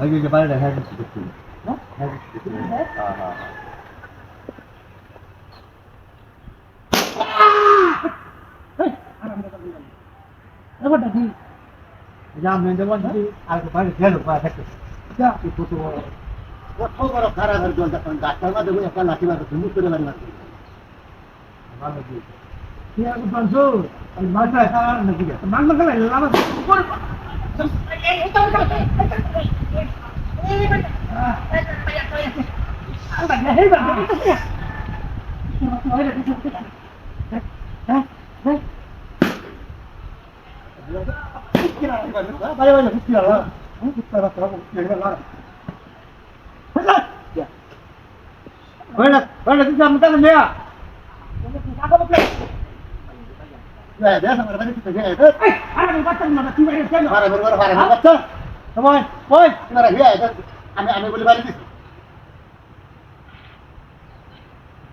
আগে যে বাইরে হ্যাঁ কিছু না হ্যাঁ কিছু হ্যাঁ হ্যাঁ ব্যাপারটা কি জাম নেই দেবো যদি আর বাইরে গেল পা থাকে যা কি কত বড় কত বড় খারাপ হয়ে গেল তখন ডাক্তার মা দেবো একটা লাঠি মারবে মুখ করে বাড়ি মারবে ভালো কি কি আর পাঁচশো আমি আমি বলি বাড়ি দিছি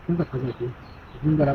Siapa kerja tu? Tinggal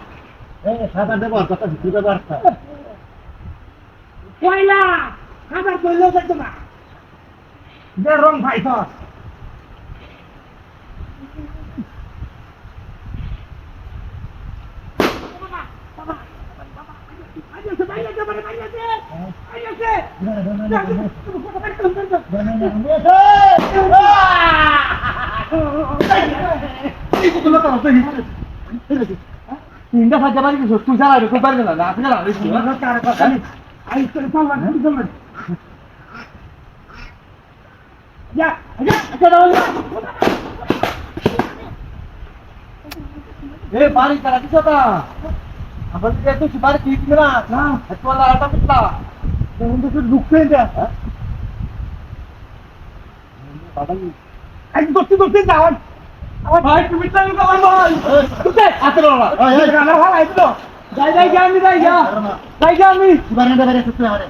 সাদা দেব কথা পারতা Koila. Kabar kau lu tak cuma. Dia wrong fight tu. Balik ke susu sana, aku balik lah. Aku jalan, aku Ayo tersawan, tersawan. Ya, ya, aja dah. Eh, balik ke lagi siapa? Apa dia tu si balik di mana? Nah, itu lah apa kita? Kawan. Awan, baik kita juga kawan. Dokter, Atur lah. ওই ওই Jangan hal itu. Jai jai kami jai ya. Jai kami. বারান্দা আমারে